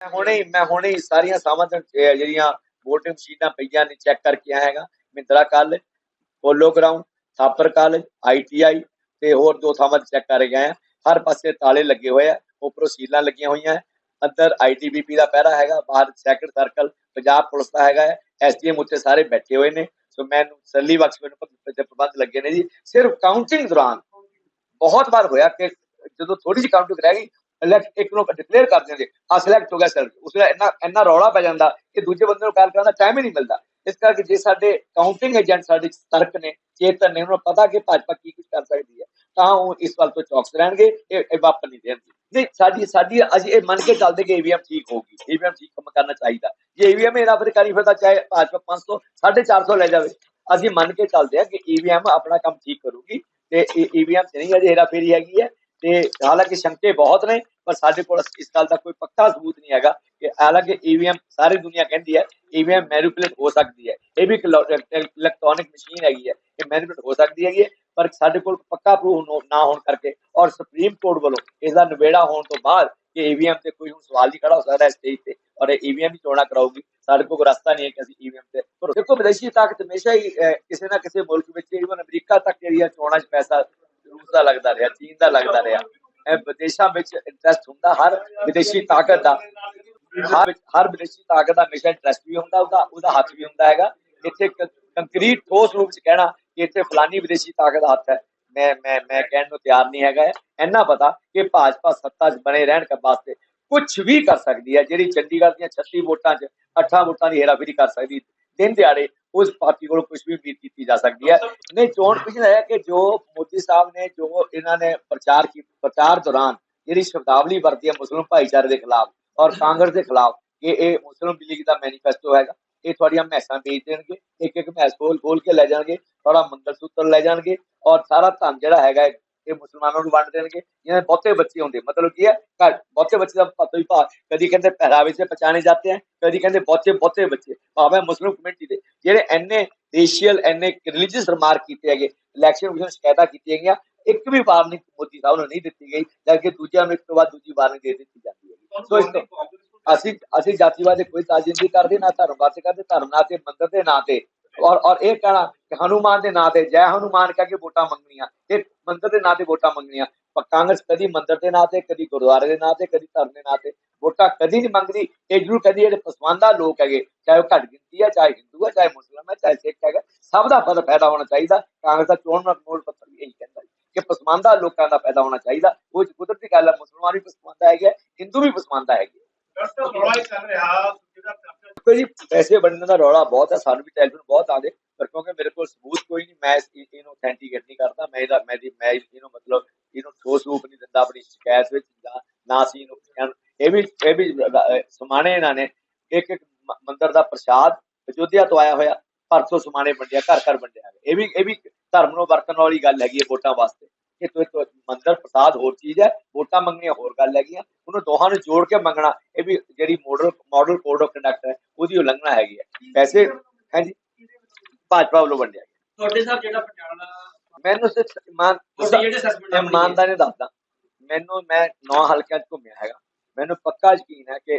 ਮੈਂ ਹੁਣੇ ਮੈਂ ਹੁਣੇ ਸਾਰੀਆਂ ਥਾਵਾਂ ਤੇ ਜਿਹੜੀਆਂ VOTING ਮਸ਼ੀਨਾਂ ਪਈਆਂ ਨੇ ਚੈੱਕ ਕਰਕੇ ਆਇਆ ਹੈਗਾ। Mohindra college polo ground Thapar college ITI ਤੇ ਹੋਰ ਦੋ ਥਾਵਾਂ ਤੇ ਚੈੱਕ ਕਰ ਗਏ ਆ ਹਰ ਪਾਸੇ ਤਾਲੇ ਲੱਗੇ ਹੋਏ ਆ, ਉੱਪਰੋਂ ਸੀਲਾਂ ਲੱਗੀਆਂ ਹੋਈਆਂ ਹੈ ਅੰਦਰ ਆਈਟੀਬੀਪੀ ਦਾ ਪਹਿਰਾ ਹੈਗਾ, ਬਾਹਰ ਸੈਕਟਰ ਸਰਕਲ ਪੰਜਾਬ ਪੁਲਿਸ ਦਾ ਹੈਗਾ ਐਸਡੀਐਮ ਉੱਤੇ ਸਾਰੇ ਬੈਠੇ ਹੋਏ ਨੇ। ਸੋ ਮੈਨੂੰ ਸੱਲੀ ਬਖਸ਼ ਮੈਨੂੰ ਪ੍ਰਬੰਧ ਲੱਗੇ ਨੇ ਜੀ। ਸਿਰਫ ਕਾਊਂਟਿੰਗ ਦੌਰਾਨ ਬਹੁਤ ਵਾਰ ਹੋਇਆ ਕਿ ਜਦੋਂ ਥੋੜੀ ਜਿਹੀ ਕਾਊਂਟਿੰਗ ਰਹਿ ਗਈ ਇਲੈਕਟ ਇੱਕ ਨੂੰ ਡਿਕਲੇਅਰ ਕਰ ਦਿੰਦੇ ਆ ਸਿਲੈਕਟ ਹੋ ਗਿਆ ਸਰ ਉਸ ਵੇਲੇ ਇੰਨਾ ਇੰਨਾ ਰੌਲਾ ਪੈ ਜਾਂਦਾ ਕਿ ਦੂਜੇ ਬੰਦੇ ਨੂੰ ਕਾਲ ਕਰਨ ਦਾ ਟਾਈਮ ਹੀ ਨਹੀਂ ਮਿਲਦਾ। ਇਸ ਕਰਕੇ ਜੇ ਸਾਡੇ ਕਾਊਂਟਿੰਗ ਏਜੰਟ ਸਾਡੇ ਤਰਕ ਨੇ, ਚੇਤਨ ਨੇ, ਉਹਨਾਂ ਨੂੰ ਪਤਾ ਕਿ ਭਾਜਪਾ ਕੀ ਕੁਝ ਕਰ ਸਕਦੀ ਹੈ, ਤਾਂ ਉਹ ਇਸ ਵੱਲ ਤੋਂ ਚੌਕਸ ਰਹਿਣਗੇ, ਇਹ ਵਾਪਰ ਨਹੀਂ ਦੇਣਗੇ। ਨਹੀਂ, ਸਾਡੀ ਸਾਡੀ, ਅਸੀਂ ਇਹ ਮੰਨ ਕੇ ਚੱਲਦੇ ਕਿ ਈਵੀਐਮ ਠੀਕ ਹੋਊਗੀ ਈਵੀਐਮ ਠੀਕ ਕੰਮ ਕਰਨਾ ਚਾਹੀਦਾ। ਜੇ ਈਵੀਐਮ ਇਹਦਾ ਫਿਰ ਕਰੀ ਫਿਰਦਾ, ਚਾਹੇ ਭਾਜਪਾ 500 450 ਲੈ ਜਾਵੇ, ਅਸੀਂ ਮੰਨ ਕੇ ਚੱਲਦੇ ਆ ਕਿ ਈਵੀਐਮ ਆਪਣਾ ਕੰਮ ਠੀਕ ਕਰੂਗੀ ਤੇ ਈਵੀਐਮ ਚ ਨਹੀਂ, ਅਜੇ ਹੇਰਾ ਫੇਰੀ ਹੈਗੀ ਹੈ। ਤੇ ਹਾਲਾਂਕਿ ਸ਼ੰਕੇ ਬਹੁਤ ਨੇ ਪਰ ਸਾਡੇ ਕੋਲ ਇਸ ਗੱਲ ਦਾ ਕੋਈ ਪੱਕਾ ਸਬੂਤ ਨਹੀਂ ਹੈਗਾ ਕਿ ਹਾਲਾਂਕਿ ਈਵੀਐਮ ਸਾਰੀ ਦੁਨੀਆ ਕਹਿੰਦੀ ਹੈ ਈਵੀਐਮ ਮੈਨੀਪੂਲੇਟ ਹੋ ਸਕਦੀ ਹੈ ਇਹ ਵੀ ਇੱਕ ਇਲੈਕਟ੍ਰੋਨਿਕ ਮਸ਼ੀਨ ਹੈਗੀ ਹੈ ਇਹ ਮੈਨੀਪੂਲੇਟ ਹੋ ਸਕਦੀ ਹੈਗੀ ਹੈ ਪਰ ਸਾਡੇ ਕੋਲ ਪੱਕਾ ਪ੍ਰੂਫ ਨਾ ਹੋਣ ਕਰਕੇ ਔਰ ਸੁਪਰੀਮ ਕੋਰਟ ਵੱਲੋਂ ਇਸ ਦਾ ਨਿਬੇੜਾ ਹੋਣ ਤੋਂ ਬਾਅਦ ਕਿ ਈਵੀਐਮ ਤੇ ਕੋਈ ਹੁਣ ਸਵਾਲ ਨਹੀਂ ਖੜਾ ਹੋ ਸਕਦਾ ਸਟੇਜ ਤੇ ਔਰ ਇਹ ਈਵੀਐਮ ਹੀ ਚੋਣਾਂ ਕਰਾਊਗੀ ਸਾਡੇ ਕੋਲ ਕੋਈ ਰਸਤਾ ਨਹੀਂ ਹੈ ਕਿ ਅਸੀਂ ਈਵੀਐਮ ਤੇ ਪਰ ਦੇਖੋ ਵਿਦੇਸ਼ੀ ਤਾਕਤ ਹਮੇਸ਼ਾ ਹੀ ਅਹ, ਕਿਸੇ ਨਾ ਕਿਸੇ ਮੁਲਕ ਵਿੱਚ ਇਵਨ ਅਮਰੀਕਾ ਤੱਕ ਜਿਹੜੀਆਂ ਚੋਣਾਂ 'ਚ ਪੈਸਾ ਰੂਸ ਦਾ ਲੱਗਦਾ ਰਿਹਾ, ਚੀਨ ਦਾ ਲੱਗਦਾ ਰਿਹਾ। ਇਹ ਵਿਦੇਸ਼ਾਂ ਵਿੱਚ ਇੰਟਰਸਟ ਹੁੰਦਾ, ਹਰ ਵਿਦੇਸ਼ੀ ਤਾਕਤ ਦਾ। ਹਰ ਹਰ ਵਿਦੇਸ਼ੀ ਤਾਕਤ ਦਾ ਹਮੇਸ਼ਾ ਇੰਟਰਸਟ ਵੀ ਹੁੰਦਾ, ਉਹਦਾ ਉਹਦਾ ਹੱਥ ਵੀ ਹੁੰਦਾ ਹੈਗਾ। ਇੱਥੇ ਕੰਕਰੀਟ ਠੋਸ ਰੂਪ 'ਚ ਕਹਿਣਾ ਕਿ ਇੱਥੇ ਫਲਾਨੀ ਵਿਦੇਸ਼ੀ ਤਾਕਤ ਦਾ ਹੱਥ ਹੈ। ਮੈਂ ਮੈਂ ਮੈਂ ਕਹਿਣ ਨੂੰ ਤਿਆਰ ਨਹੀਂ ਹੈਗਾ ਇੰਨਾ ਪਤਾ ਕਿ ਭਾਜਪਾ ਸੱਤਾ 'ਚ ਬਣੇ ਰਹਿਣ ਕੇ, ਵਾਸਤੇ ਕੁਝ ਵੀ ਕਰ ਸਕਦੀ ਹੈ। ਜਿਹੜੀ ਚੰਡੀਗੜ੍ਹ ਦੀਆਂ 36 ਵੋਟਾਂ 'ਚ 8 ਵੋਟਾਂ ਦੀ ਹੇਰਾਫੇਰੀ ਕਰ ਸਕਦੀ। ਦਿਨ ਦਿਹਾੜੇ ਉਸ ਪਾਰਟੀ ਕੋਲੋਂ ਕੁਝ ਵੀ ਉਮੀਦ ਕੀਤੀ ਜਾ ਸਕਦੀ ਹੈ। ਨਹੀਂ ਚੋਣ ਪਿਛਲਾ ਹੈ ਕਿ ਜੋ ਮੋਦੀ ਸਾਹਿਬ ਨੇ ਜੋ ਇਹਨਾਂ ਨੇ ਪ੍ਰਚਾਰ ਕੀ ਪ੍ਰਚਾਰ ਦੌਰਾਨ ਜਿਹੜੀ ਸ਼ਬਦਾਵਲੀ ਵਰਤੀ ਹੈ ਮੁਸਲਿਮ ਭਾਈਚਾਰੇ ਦੇ ਖਿਲਾਫ ਔਰ ਕਾਂਗਰਸ ਦੇ ਖਿਲਾਫ ਕਿ ਇਹ ਮੁਸਲਿਮ ਲੀਗ ਦਾ ਮੈਨੀਫੈਸਟੋ ਹੈਗਾ। ਇਹ ਤੁਹਾਡੀਆਂ ਮੈਸਾਂ ਵੇਚ ਦੇਣਗੇ ਇੱਕ ਇੱਕ ਮੈਸ ਖੋਲ ਖੋਲ ਕੇ ਲੈ ਜਾਣਗੇ ਤੁਹਾਡਾ ਮੰਗਲ ਸੂਤਰ ਲੈ ਜਾਣਗੇ ਔਰ ਸਾਰਾ ਧਨ ਜਿਹੜਾ ਹੈਗਾ ਇਹ ਮੁਸਲਮਾਨਾਂ ਨੂੰ ਵੰਡ ਦੇਣਗੇ ਜਿਹਨਾਂ ਦੇ ਬਹੁਤੇ ਬੱਚੇ ਹੁੰਦੇ। ਮਤਲਬ ਕੀ ਹੈ ਘਰ ਬਹੁਤੇ ਬੱਚੇ ਦਾ ਪਤਾ ਹੀ ਭਾ ਕਦੀ ਕਹਿੰਦੇ ਪਹਿਰਾਵੇ ਸੇ ਪਛਾਣੇ ਜਾਂਦੇ ਹੈ ਕਦੀ ਕਹਿੰਦੇ ਬਹੁਤੇ ਬਹੁਤੇ ਬੱਚੇ। ਭਾਵੇਂ ਮੁਸਲਿਮ ਕਮਿਊਨਿਟੀ ਦੇ ਜਿਹੜੇ ਐਨੇ ਰੇਸ਼ੀਅਲ ਐਨੇ ਰਿਲੀਜੀਅਸ ਰਿਮਾਰਕ ਕੀਤੇ ਹੈਗੇ ਇਲੈਕਸ਼ਨ ਵਿੱਚ ਸ਼ਿਕਾਇਤਾਂ ਕੀਤੀਆਂ ਗਈਆਂ ਇੱਕ ਵੀ ਵਾਰ ਨਹੀਂ ਮੋਦੀ ਸਾਹਿਬ ਨੂੰ ਨਹੀਂ ਦਿੱਤੀ ਗਈ ਜਦਕਿ ਦੂਜਿਆਂ ਨੂੰ ਇੱਕ ਤੋਂ ਬਾਅਦ ਦੂਜੀ ਵਾਰ ਨਹੀਂ ਦੇ ਦਿੱਤੀ ਜਾਂਦੀ ਹੈ ਸੋ ਇਸ ਤੋਂ ਅਸੀਂ ਅਸੀਂ ਜਾਤੀਵਾਦ ਦੇ ਕੋਈ ਤਾਜਿੰਦੀ ਕਰਦੇ ਨਾ ਧਰਮਵਾਦ ਕਰਦੇ ਧਰਮ ਨਾਂ ਤੇ ਮੰਦਰ ਦੇ ਨਾਂ ਤੇ ਔਰ ਔਰ ਇਹ ਕਹਿਣਾ ਕਿ ਹਨੂਮਾਨ ਦੇ ਨਾਂ ਤੇ ਜੈ ਹਨੂਮਾਨ ਕਹਿ ਕੇ ਵੋਟਾਂ ਮੰਗਣੀਆਂ। ਇਹ ਮੰਦਰ ਦੇ ਨਾਂ ਤੇ ਵੋਟਾਂ ਮੰਗਣੀਆਂ। ਪਰ ਕਾਂਗਰਸ ਕਦੀ ਮੰਦਰ ਦੇ ਨਾਂ ਤੇ, ਕਦੀ ਗੁਰਦੁਆਰੇ ਦੇ ਨਾਂ ਤੇ, ਕਦੀ ਧਰਮ ਦੇ ਨਾਂ ਤੇ ਵੋਟਾਂ ਕਦੀ ਨਹੀਂ ਮੰਗਦੀ। ਇਹ ਜ਼ਰੂਰ ਕਦੀ ਜਿਹੜੇ ਪਸਮਾਨਦਾ ਲੋਕ ਹੈਗੇ, ਚਾਹੇ ਉਹ ਘੱਟ ਗਿਣਤੀ ਹੈ ਚਾਹੇ ਹਿੰਦੂ ਹੈ ਚਾਹੇ ਮੁਸਲਮਾਨ ਹੈ ਚਾਹੇ ਸਿੱਖ ਹੈਗਾ, ਸਭ ਦਾ ਫਲ ਫਾਇਦਾ ਹੋਣਾ ਚਾਹੀਦਾ। ਕਾਂਗਰਸ ਦਾ ਚੋਣ ਮੋਲ ਪੱਤਰ ਵੀ ਇਹੀ ਕਹਿੰਦਾ ਕਿ ਪਸਮਾਨਦਾ ਲੋਕਾਂ ਦਾ ਫਾਇਦਾ ਹੋਣਾ ਚਾਹੀਦਾ। ਉਹ ਕੁਦਰਤੀ ਗੱਲ ਹੈ ਮੁਸਲਮਾਨ ਵੀ ਪਸਮਾਨਦਾ ਹੈਗੇ ਹਿੰਦੂ ਵੀ ਪਸਮਾਨਦਾ ਹੈਗੇ ਡਾਕਟਰ ਜੀ, ਪੈਸੇ ਵੰਡਣ ਦਾ ਰੌਲਾ ਬਹੁਤ ਹੈ ਸਾਨੂੰ ਵੀ ਟੈਲੀਫੋਨ ਬਹੁਤ ਆਉਂਦੇ ਪਰ ਕਿਉਂਕਿ ਮੇਰੇ ਕੋਲ ਸਬੂਤ ਕੋਈ ਨਹੀਂ, ਮੈਂ ਇਹਨੂੰ ਅਥੈਂਟੀਕੇਟ ਨਹੀਂ ਕਰਦਾ, ਮੈਂ ਇਹਦਾ, ਮੈਂ ਦੀ ਮੈਂ ਇਹਨੂੰ ਮਤਲਬ ਇਹਨੂੰ ਠੋਸ ਰੂਪ ਨਹੀਂ ਦਿੰਦਾ ਆਪਣੀ ਸ਼ਿਕਾਇਤ ਵਿੱਚ, ਨਾ ਸੀ ਇਹਨੂੰ ਇਹ ਵੀ ਇਹ ਵੀ ਸਮਾਣੇ ਇਹਨਾਂ ਨੇ, ਇੱਕ ਇੱਕ ਮ- ਮੰਦਿਰ ਦਾ ਪ੍ਰਸ਼ਾਦ ਅਯੋਧਿਆ ਤੋਂ ਆਇਆ ਹੋਇਆ ਪਰਸੋਂ ਸਮਾਣੇ ਵੰਡਿਆ ਘਰ ਘਰ ਵੰਡਿਆ ਗਿਆ। ਇਹ ਵੀ ਇਹ ਵੀ ਧਰਮ ਨੂੰ ਵਰਤਣ ਵਾਲੀ ਗੱਲ ਹੈਗੀ ਹੈ ਵੋਟਾਂ ਵਾਸਤੇ ਕਿ ਤੋ ਤੋ ਮੰਦਿਰ ਪ੍ਰਸਾਦ ਹੋਰ ਚੀਜ਼ ਹੈ ਵੋਟਾਂ ਮੰਗਣੀਆਂ ਹੋਰ ਗੱਲ ਹੈਗੀਆਂ ਉਹਨੂੰ ਦੋਹਾਂ ਨੂੰ ਜੋੜ ਕੇ ਮੰਗਣਾ ਇਹ ਵੀ ਜਿਹੜੀ model model code of conduct ਹੈ ਉਹਦੀ ਉਲੰਘਣਾ ਹੈਗੀ ਹੈ ਵੈਸੇ ਹਾਂਜੀ। ਭਾਜਪਾ ਵੱਲੋਂ ਵੰਡਿਆ ਗਿਆ। ਤੁਹਾਡੇ ਸਾਹਿਬ ਜਿਹੜਾ ਪਟਿਆਲਾ ਮੈਨੂੰ ਸਿਰਫ ਇਮਾਨ ਜਿਹੜੇ ਆਪਣੀ ਇਮਾਨਦਾਰੀ ਦੱਸਦਾ। ਮੈਨੂੰ ਮੈਂ ਨੌ ਹਲਕਿਆਂ 'ਚ ਘੁੰਮਿਆ ਹੈਗਾ। ਮੈਨੂੰ ਪੱਕਾ ਯਕੀਨ ਹੈ ਕਿ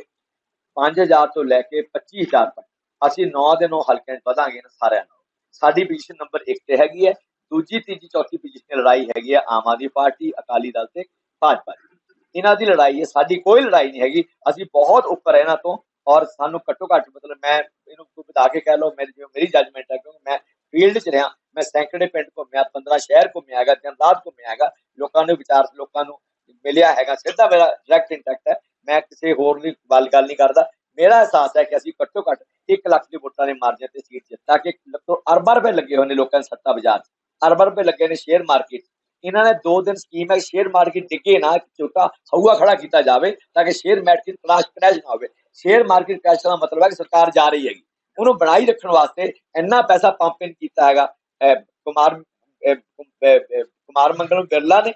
5000 ਤੋਂ ਲੈ ਕੇ 25000 ਤੱਕ ਅਸੀਂ 9 ਦੇ 9 ਹਲਕਿਆਂ 'ਚ ਵਧਾਂਗੇ ਇਹਨਾਂ ਸਾਰਿਆਂ ਨਾਲ। ਸਾਡੀ ਪੋਜੀਸ਼ਨ ਨੰਬਰ 1 ਤੇ ਹੈਗੀ ਹੈ ਦੂਜੀ ਤੀਜੀ ਚੌਥੀ ਪੋਜੀਸ਼ਨ ਦੀ ਲੜਾਈ ਹੈਗੀ ਹੈ ਆਮ ਆਦਮੀ ਪਾਰਟੀ ਅਕਾਲੀ ਦਲ ਤੇ ਭਾਜਪਾ ਦੀ ਇਹਨਾਂ ਦੀ ਲੜਾਈ ਹੈ ਸਾਡੀ ਕੋਈ ਲੜਾਈ ਨਹੀਂ ਹੈਗੀ ਅਸੀਂ ਬਹੁਤ ਉੱਪਰ ਹੈ ਇਹਨਾਂ ਤੋਂ ਔਰ ਸਾਨੂੰ ਘੱਟੋ ਘੱਟ ਮਤਲਬ ਮੈਂ ਇਹਨੂੰ ਕੋਈ ਵਧਾ ਕੇ ਕਹਿ ਲਓ ਮੇਰੀ ਜਿਵੇਂ ਮੇਰੀ ਜੱਜਮੈਂਟ ਹੈ ਕਿਉਂਕਿ ਮੈਂ ਫੀਲਡ 'ਚ ਰਿਹਾ ਮੈਂ ਸੈਂਕੜੇ ਪਿੰਡ ਘੁੰਮਿਆ 15 ਸ਼ਹਿਰ ਘੁੰਮਿਆ ਹੈਗਾ ਦਿਨ ਰਾਤ ਘੁੰਮਿਆ ਹੈਗਾ ਲੋਕਾਂ ਨੂੰ ਵਿਚਾਰ ਲੋਕਾਂ ਨੂੰ ਮਿਲਿਆ ਹੈਗਾ ਸਿੱਧਾ ਮੇਰਾ ਡਾਇਰੈਕਟ ਇੰਟੈਕਟ ਹੈ ਮੈਂ ਕਿਸੇ ਹੋਰ ਦੀ ਗੱਲ ਗੱਲ ਨਹੀਂ ਕਰਦਾ ਮੇਰਾ ਅਹਿਸਾਸ ਹੈ ਕਿ ਅਸੀਂ ਘੱਟੋ ਘੱਟ 1 ਲੱਖ ਦੇ ਵੋਟਾਂ ਦੇ ਮਾਰਜਨ ਤੇ ਸੀਟ ਜਿੱਤਾ ਕਿ ਲੱਖੋ ਅਰਬਾਂ ਰੁਪਏ ਲੱਗੇ ਹੋਏ ਨੇ ਲੋਕਾਂ ਦੇ ਸੱਤਾ ਬਾਜ਼ਾਰ 'ਚ ਅਰਬਾਂ ਰੁਪਏ ਲੱਗੇ ਨੇ ਸ਼ੇਅਰ ਮਾਰਕੀਟ ਇਹਨਾਂ ਨੇ ਦੋ ਦਿਨ ਸਕੀਮ ਹੈ ਸ਼ੇਅਰ ਮਾਰਕੀਟ ਡਿੱਗੇ ਨਾ ਇੱਕ ਛੋਟਾ ਹਊਆ ਖੜਾ ਕੀਤਾ ਜਾਵੇ ਤਾਂ ਕਿ ਸ਼ੇਅਰ ਮਾਰਕੀਟ ਕ੍ਰੈਸ਼ ਕ੍ਰੈਸ਼ ਨਾ ਹੋਵੇ ਸ਼ੇਅਰ ਮਾਰਕੀਟ ਕ੍ਰੈਸ਼ ਦਾ ਮਤਲਬ ਹੈ ਕਿ ਸਰਕਾਰ ਜਾ ਰਹੀ ਹੈਗੀ ਉਹਨੂੰ ਬਣਾਈ ਰੱਖਣ ਵਾਸਤੇ ਇੰਨਾ ਪੈਸਾ ਪੰਪ ਇਨ ਕੀਤਾ ਹੈਗਾ ਅਹ ਕੁਮਾਰ ਅਹ ਅਹ ਅਹ ਕੁਮਾਰ ਮੰਗਲਮ ਬਿਰਲਾ ਨੇ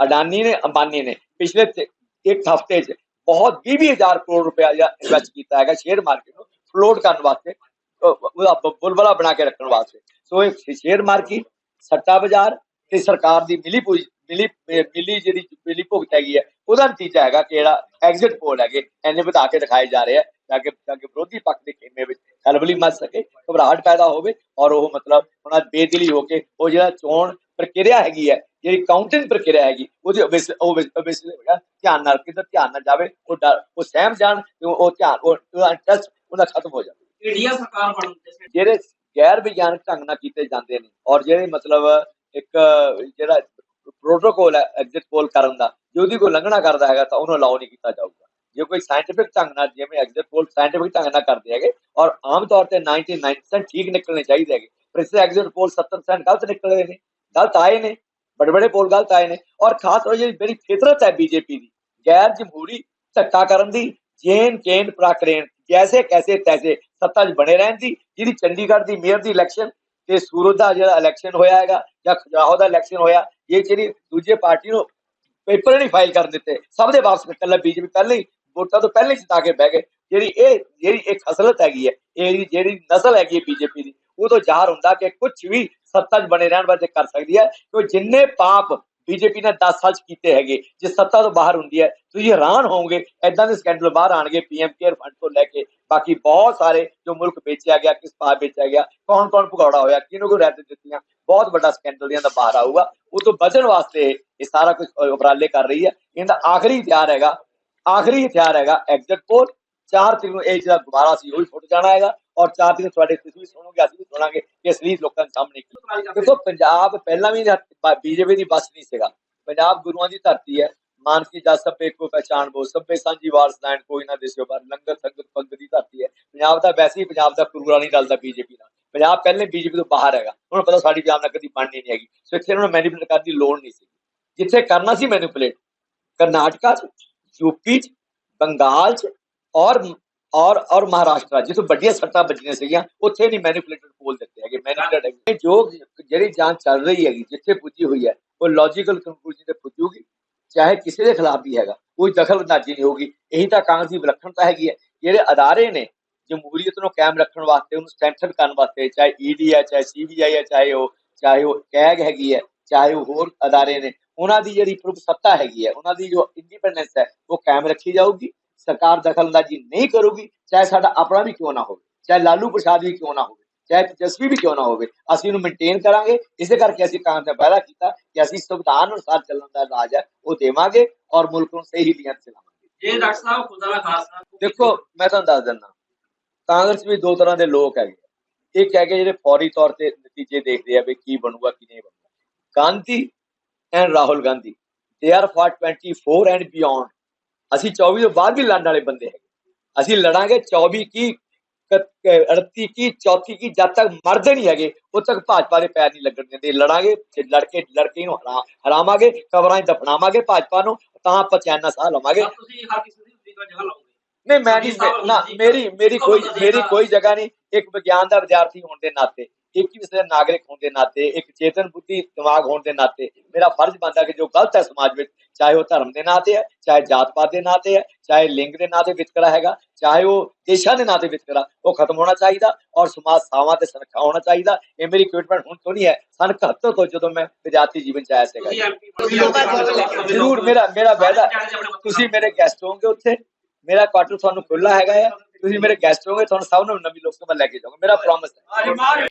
ਅਡਾਨੀ ਨੇ ਅੰਬਾਨੀ ਨੇ ਪਿਛਲੇ ਤੇ- ਇੱਕ ਹਫ਼ਤੇ 'ਚ ਬਹੁਤ 20 ਹਜ਼ਾਰ ਕਰੋੜ ਰੁਪਇਆ ਇਨਵੈਸਟ ਕੀਤਾ ਹੈਗਾ ਸ਼ੇਅਰ ਮਾਰਕੀਟ ਨੂੰ ਫਲੋਟ ਕਰਨ ਵਾਸਤੇ ਉਹ- ਉਹਦਾ ਬ- ਬੁਲਬੁਲਾ ਬਣਾ ਕੇ ਰੱਖਣ ਵਾਸਤੇ ਸੋ ਇਹ ਸ਼ੇਅਰ ਮਾਰਕੀਟ ਸੱਟਾ ਬਾਜ਼ਾਰ ਤੇ ਸਰਕਾਰ ਦੀ ਮਿਲੀ ਮਿਲੀ ਮਿਲੀ ਜਿਹੜੀ ਮਿਲੀ ਭੁਗਤ ਹੈਗੀ ਹੈ ਉਹਦਾ ਨਤੀਜਾ ਹੈਗਾ ਕਿ ਜਿਹੜਾ ਐਗਜ਼ਿਟ ਪੋਲ ਹੈਗੇ ਐਨੇ ਵਧਾ ਕੇ ਦਿਖਾਏ ਜਾ ਰਹੇ ਆ ਤਾਂ ਕਿ ਤਾਂ ਕਿ ਵਿਰੋਧੀ ਪੱਖ ਦੇ ਖੇਮੇ ਵਿੱਚ ਖਲਬਲੀ ਮਚ ਸਕੇ ਘਬਰਾਹਟ ਪੈਦਾ ਹੋਵੇ ਔਰ ਉਹ ਮਤਲਬ ਉਹਨਾਂ ਬੇਦਿਲੀ ਹੋ ਕੇ ਉਹ ਜਿਹੜਾ ਚੋਣ ਪ੍ਰਕਿਰਿਆ ਹੈਗੀ ਹੈ ਜਿਹੜੀ ਕਾਊਂਟਿੰਗ ਪ੍ਰਕਿਰਿਆ ਹੈਗੀ ਉਹਦੇ ਉਹ ਧਿਆਨ ਨਾਲ ਕਿਤੇ ਧਿਆਨ ਨਾਲ ਜਾਵੇ ਉਹ ਡਰ ਉਹ ਸਹਿਮ ਜਾਣ ਉਹ ਧਿਆਨ ਉਹ ਇੰਟਰਸਟ ਉਹਦਾ ਖਤਮ ਹੋ ਜਾਵੇ। ਇੰਡੀਆ ਸਰਕਾਰ ਬਣਨ ਜਿਹੜੇ ਗੈਰ ਵਿਗਿਆਨਕ ਢੰਗ ਨਾਲ ਕੀਤੇ ਜਾਂਦੇ ਨੇ। ਔਰ ਜਿਹੜੇ ਮਤਲਬ ਇੱਕ ਜਿਹੜਾ ਪ੍ਰੋਟੋਕੋਲ ਹੈ ਐਗਜ਼ਿਟ ਪੋਲ ਕਰਨ ਦਾ, ਜੇ ਉਹਦੀ ਕੋਈ ਉਲੰਘਣਾ ਕਰਦਾ ਹੈਗਾ, ਤਾਂ ਉਹਨੂੰ ਅਲਾਉ ਨਹੀਂ ਕੀਤਾ ਜਾਊਗਾ। ਜੇ ਕੋਈ ਸਾਇੰਟੀਫਿਕ ਢੰਗ ਨਾਲ, ਜਿਵੇਂ ਐਗਜ਼ਿਟ ਪੋਲ ਸਾਇੰਟੀਫਿਕ ਢੰਗ ਨਾਲ ਕਰਦੇ ਹੈਗੇ, ਔਰ ਆਮ ਤੌਰ ਤੇ 99% ਠੀਕ ਨਿਕਲਣੇ ਚਾਹੀਦੇ ਹੈਗੇ, ਪਰ ਇਸ ਐਗਜ਼ਿਟ ਪੋਲ 70% ਗਲਤ ਨਿਕਲੇ ਨੇ, ਗਲਤ ਆਏ ਨੇ ਬੜੇ ਬੜੇ ਪੋਲ ਗਲਤ ਆਏ ਨੇ, ਔਰ ਖਾਸ ਤੌਰ ਜਿਹੜੀ ਮੇਰੀ ਫਿਤਰਤ ਹੈ ਬੀਜੇਪੀ ਦੀ ਗੈਰ ਜਮਹੂਰੀ ਧੱਕਾ ਕਰਨ ਦੀ ਜੇਨ ਕੇਨ ਪ੍ਰਾਕਰੇਨ ਜੈਸੇ ਕੈਸੇ ਤੈਸੇ ਸੱਤਾ 'ਚ ਬਣੇ ਰਹਿਣ ਦੀ, ਜਿਹੜੀ ਚੰਡੀਗੜ੍ਹ ਦੀ ਮੇਅਰ ਦੀ ਇਲੈਕਸ਼ਨ ਤੇ ਸੂਰਤ ਦਾ ਜਿਹੜਾ ਇਲੈਕਸ਼ਨ ਹੋਇਆ ਹੈਗਾ ਜਾਂ ਖਜਰਾਹੋ ਦਾ ਇਲੈਕਸ਼ਨ ਹੋਇਆ, ਇਹ ਜਿਹੜੀ ਦੂਜੇ ਪਾਰਟੀ ਨੂੰ ਪੇਪਰ ਨਹੀਂ ਫਾਈਲ ਕਰਨ ਦਿੱਤੇ, ਸਭ ਦੇ ਵਾਪਸ ਕੱਲਾ ਬੀਜੇਪੀ ਪਹਿਲਾਂ ਹੀ ਵੋਟਾਂ ਤੋਂ ਪਹਿਲਾਂ ਹੀ ਜਿਤਾ ਕੇ ਬਹਿ ਗਏ। ਜਿਹੜੀ ਇਹ, ਜਿਹੜੀ ਇੱਕ ਖਸਲਤ ਹੈਗੀ ਹੈ, ਇਹ ਜਿਹੜੀ ਨਸਲ ਹੈਗੀ ਹੈ ਬੀਜੇਪੀ ਦੀ, ਉਹ ਤੋਂ ਜ਼ਾਹਰ ਹੁੰਦਾ ਕਿ ਕੁਝ ਵੀ ਸੱਤਾ 'ਚ ਬਣੇ ਰਹਿਣ ਵਾਸਤੇ ਕਰ ਸਕਦੀ ਹੈ ਕਿ ਜਿੰਨੇ ਪਾਪ ਬੀਜੇਪੀ ਨੇ 10 ਸਾਲ 'ਚ ਕੀਤੇ ਹੈਗੇ, ਜੇ ਸੱਤਾ ਤੋਂ ਬਾਹਰ ਹੁੰਦੀ ਹੈ, ਤੁਸੀਂ ਹੈਰਾਨ ਹੋਵੋਗੇ ਐਦਾਂ ਦੇ ਸਕੈਂਡਲ ਬਾਹਰ ਆਣਗੇ ਪੀਐਮ ਕੇਅਰ ਫੰਡ ਤੋਂ ਲੈ ਕੇ ਬਾਕੀ ਬਹੁਤ ਸਾਰੇ ਜੋ ਮੁਲਕ ਵੇਚਿਆ ਗਿਆ, ਕਿਸ ਭਾਅ ਵੇਚਿਆ ਗਿਆ ਕੌਣ ਕੌਣ ਭਗੌੜਾ ਹੋਇਆ, ਕਿਹਨੂੰ ਕੋ ਰਹਿਤ ਦਿੱਤੀਆਂ, ਬਹੁਤ ਵੱਡਾ ਸਕੈਂਡਲ ਦੀਆਂ ਦਾ ਬਾਹਰ ਆਊਗਾ। ਉਹ ਤੋਂ ਬਚਣ ਵਾਸਤੇ ਇਹ ਸਾਰਾ ਕੁਝ ਉਪਰਾਲੇ ਕਰ ਰਹੀ ਹੈ। ਇਹਦਾ ਆਖਰੀ ਹਥਿਆਰ ਹੈਗਾ, ਆਖਰੀ ਹਥਿਆਰ ਹੈਗਾ ਐਗਜ਼ਿਟ ਪੋਲ ਚਾਰ ਤਰੀਕ ਨੂੰ ਇਹ ਜਿਹੜਾ ਦੁਬਾਰਾ ਸੀ, ਉਹ ਵੀ ਫੁੱਟ ਜਾਣਾ ਹੈਗਾ। ਔਰ ਚਾਰ ਤਰੀਕ ਨੂੰ ਤੁਹਾਡੇ ਤੁਸੀਂ ਵੀ ਸੁਣੋਗੇ ਅਸੀਂ ਵੀ ਸੁਣਾਂਗੇ ਕਿ ਅਸਲੀ ਲੋਕਾਂ ਦੇ ਸਾਹਮਣੇ ਕੀ ਦੇਖੋ ਪੰਜਾਬ ਪਹਿਲਾਂ ਵੀ ਬੀਜੇਪੀ ਦੀ ਬਸ ਨਹੀਂ ਸੀਗਾ। ਪੰਜਾਬ ਗੁਰੂਆਂ ਦੀ ਧਰਤੀ ਹੈ। ਮਾਨਸੀ ਜਸ ਸਭੇ ਕੋ ਪਹਿਚਾਨ ਬੋ ਸਭੇ ਸਾਂਝੀ ਵਾਰਸ ਲੈਣ ਕੋਈ ਨਾ ਦੇਸਿਓ ਪਰ ਲੰਗਰ ਸੰਗਤ ਪੰਗਤ ਦੀ ਧਰਤੀ ਹੈ। ਪੰਜਾਬ ਦਾ ਵੈਸੇ ਹੀ ਪੰਜਾਬ ਦਾ ਪੂਰਾ ਨਹੀਂ ਰਲਦਾ ਬੀਜੇਪੀ ਨਾਲ ਪੰਜਾਬ ਪਹਿਲੇ ਬੀਜੇਪੀ ਤੋਂ ਬਾਹਰ ਹੈਗਾ। ਹੁਣ ਪਤਾ ਸਾਡੀ ਪੰਜਾਬ ਨਾਲ ਕਦੀ ਬਣਨੀ ਨਹੀਂ ਹੈਗੀ। ਸੋ ਇੱਥੇ ਉਹਨਾਂ ਨੂੰ ਮੈਨੀਪੂਲੇਟ ਕਰਨ ਦੀ ਲੋੜ ਨਹੀਂ ਸੀ ਜਿੱਥੇ ਕਰਨਾ ਸੀ ਮੈਨੀਪੂਲੇਟ ਕਰਨਾਟਕਾ ਚ ਯੂਪੀ ਚ ਬੰਗਾਲ ਚ ਔਰ ਔਰ ਔਰ ਮਹਾਰਾਸ਼ਟਰ ਜਿੱਥੇ ਵੱਡੀਆਂ ਸੱਟਾਂ ਵੱਜੀਆਂ ਸੀਗੀਆਂ, ਉੱਥੇ ਨਹੀਂ ਮੈਨੀਪੂਲੇਟਡ ਪੋਲ ਦਿੱਤੇ ਹੈਗੇ ਮੈਨੀਪੂਲੇਟਡ ਹੈਗੇ। ਜੋ ਜਿਹੜੀ ਜਾਂਚ ਚੱਲ ਰਹੀ ਹੈਗੀ, ਜਿੱਥੇ ਪੁੱਜੀ ਹੋਈ ਹੈ, ਉਹ ਲੌਜੀਕਲ ਕੰਕਲੂਜਨ ਤੇ ਪੁੱਜੂਗੀ, ਚਾਹੇ ਕਿਸੇ ਦੇ ਖਿਲਾਫ ਵੀ ਹੈਗਾ, ਕੋਈ ਦਖਲ ਅੰਦਾਜ਼ੀ ਨਹੀਂ ਹੋਗੀ ਇਹੀ ਤਾਂ ਕਾਂਗਰਸ ਦੀ ਵਿਲੱਖਣਤਾ ਹੈਗੀ ਹੈ। ਜਿਹੜੇ ਅਦਾਰੇ ਨੇ, ਜਮਹੂਰੀਅਤ ਨੂੰ ਕਾਇਮ ਰੱਖਣ ਵਾਸਤੇ, ਉਹਨੂੰ ਸਟ੍ਰੈਂਥਨ ਕਰਨ ਵਾਸਤੇ, ਚਾਹੇ ਈਡੀ ਹੈ, ਚਾਹੇ ਸੀਬੀਆਈ ਹੈ, ਚਾਹੇ ਉਹ ਚਾਹੇ ਉਹ ਕੈਗ ਹੈਗੀ ਹੈ, ਚਾਹੇ ਉਹ ਹੋਰ ਅਦਾਰੇ ਨੇ, ਉਹਨਾਂ ਦੀ ਜਿਹੜੀ ਪ੍ਰਭੂ ਸੱਤਾ ਹੈਗੀ ਹੈ, ਉਹਨਾਂ ਦੀ ਜੋ ਇੰਡੀਪੈਂਡੈਂਸ ਹੈ, ਉਹ ਕਾਇਮ ਰੱਖੀ ਜਾਊਗੀ। ਸਰਕਾਰ ਦਖਲਅੰਦਾਜ਼ੀ ਨਹੀਂ ਕਰੂਗੀ ਚਾਹੇ ਸਾਡਾ ਆਪਣਾ ਵੀ ਕਿਉਂ ਨਾ ਹੋਵੇ ਚਾਹੇ ਲਾਲੂ ਪ੍ਰਸਾਦ ਵੀ ਕਿਉਂ ਨਾ ਹੋਵੇ ਚਾਹੇ ਤੇਜਸਵੀ ਵੀ ਕਿਉਂ ਨਾ ਹੋਵੇ ਅਸੀਂ ਉਹਨੂੰ ਮੇਨਟੇਨ ਕਰਾਂਗੇ ਇਸੇ ਕਰਕੇ ਅਸੀਂ ਕਾਂਗਰਸ ਨੇ ਵਾਅਦਾ ਕੀਤਾ ਕਿ ਅਸੀਂ ਸੰਵਿਧਾਨ ਅਨੁਸਾਰ ਚੱਲਣ ਦਾ ਰਾਜ ਹੈ ਉਹ ਦੇਵਾਂਗੇ ਔਰ ਮੁਲਕ ਨੂੰ ਸਹੀ ਲੀਆਂ ਚਲਾਵਾਂਗੇ ਜੇ ਡਾਕਟਰ ਸਾਹਿਬ ਖੁਦਾ ਦਾ ਖਾਸਾ ਦੇਖੋ ਮੈਂ ਤੁਹਾਨੂੰ ਦੱਸ ਦਿੰਦਾ ਕਾਂਗਰਸ ਵੀ ਦੋ ਤਰ੍ਹਾਂ ਦੇ ਲੋਕ ਹੈਗੇ ਇੱਕ ਹੈਗੇ ਜਿਹੜੇ ਫੌਰੀ ਤੌਰ ਤੇ ਨਤੀਜੇ ਦੇਖਦੇ ਆ ਵੀ ਕੀ ਬਣੂਗਾ ਕੀ ਨਹੀਂ ਬਣੂਗਾ। Gandhi and Rahul Gandhi they are for 24 and beyond ਅਸੀਂ 24 ਤੋਂ ਬਾਅਦ ਵੀ ਲੜਨ ਵਾਲੇ ਬੰਦੇ ਹੈਗੇ। ਅਸੀਂ ਲੜਾਂਗੇ 24 ਕੀ 38 ਕੀ 34 ਕੀ ਜਦ ਤੱਕ ਮਰਦੇ ਨਹੀਂ ਹੈਗੇ, ਉਦ ਤੱਕ ਭਾਜਪਾ ਦੇ ਪੈਰ ਨਹੀਂ ਲੱਗਣ ਦਿੰਦੇ। ਲੜਾਂਗੇ ਤੇ ਲੜ ਕੇ ਲੜਕੇ ਨੂੰ ਹਰਾ, ਹਰਾਵਾਂਗੇ, ਕਬਰਾਂ 'ਚ ਦਫਨਾਵਾਂਗੇ ਭਾਜਪਾ ਨੂੰ, ਤਾਂ ਆਪਾਂ ਸਾਹ ਲਵਾਂਗੇ। ਤੁਸੀਂ ਹਰ ਕਿਸੇ ਦੀ ਜਗ੍ਹਾ ਲਾਓਗੇ ਨਹੀਂ ਮੈਂ ਨਹੀਂ ਨਾ ਮੇਰੀ ਮੇਰੀ ਕੋਈ ਮੇਰੀ ਕੋਈ ਜਗ੍ਹਾ ਨਹੀਂ। ਇੱਕ ਵਿਗਿਆਨ ਦਾ ਵਿਦਿਆਰਥੀ ਹੋਣ ਦੇ ਨਾਤੇ ਇੱਕ ਹੀ ਵਿਸ਼ੇ ਦਾ ਨਾਗਰਿਕ ਹੋਣ ਦੇ ਨਾਤੇ ਇੱਕ ਚੇਤਨ ਬੁੱਧੀ ਦਿਮਾਗ ਹੋਣ ਦੇ ਨਾਤੇ ਮੇਰਾ ਫਰਜ਼ ਬਣਦਾ ਕਿ ਜੋ ਗਲਤ ਹੈ ਸਮਾਜ ਵਿੱਚ ਚਾਹੇ ਉਹ ਧਰਮ ਦੇ ਨਾਂ ਤੇ ਹੈ ਚਾਹੇ ਜਾਤ ਪਾਤ ਦੇ ਨਾਂ ਤੇ ਹੈ ਚਾਹੇ ਲਿੰਗ ਦੇ ਨਾਂ ਤੇ ਵਿਤਕਰਾ ਹੈਗਾ ਚਾਹੇ ਉਹ ਦੇਸ਼ਾਂ ਦੇ ਨਾਂ ਤੇ ਵਿਤਕਰਾ ਉਹ ਖਤਮ ਹੋਣਾ ਚਾਹੀਦਾ ਔਰ ਸਮਾਜ ਸਾਵਾਂ ਤੇ ਸੁਰੱਖਿਆ ਹੋਣਾ ਚਾਹੀਦਾ। ਇਹ ਮੇਰੀ ਕਮਿਟਮੈਂਟ ਹੁਣ ਤੋਂ ਨਹੀਂ ਹੈ ਸਨ 71 ਤੋਂ ਜਦੋਂ ਮੈਂ ਵਿਦਿਆਰਥੀ ਜੀਵਨ ਚ ਆਇਆ ਸੀਗਾ। ਜ਼ਰੂਰ ਮੇਰਾ ਮੇਰਾ ਵਾਅਦਾ ਤੁਸੀਂ ਮੇਰੇ ਗੈਸਟ ਹੋਵੋਗੇ ਉੱਥੇ। ਮੇਰਾ ਕੁਆਟਰ ਤੁਹਾਨੂੰ ਖੁੱਲਾ ਹੈਗਾ ਆ। ਤੁਸੀਂ ਮੇਰੇ ਗੈਸਟ ਹੋਵੋਗੇ, ਤੁਹਾਨੂੰ ਸਭ ਨੂੰ ਨਵੀਂ ਲੋਕ ਸਭਾ ਲੈ ਕੇ ਜਾਓਗੇ ਮੇਰਾ ਪ੍ਰੋਮਿਸ ਹੈ।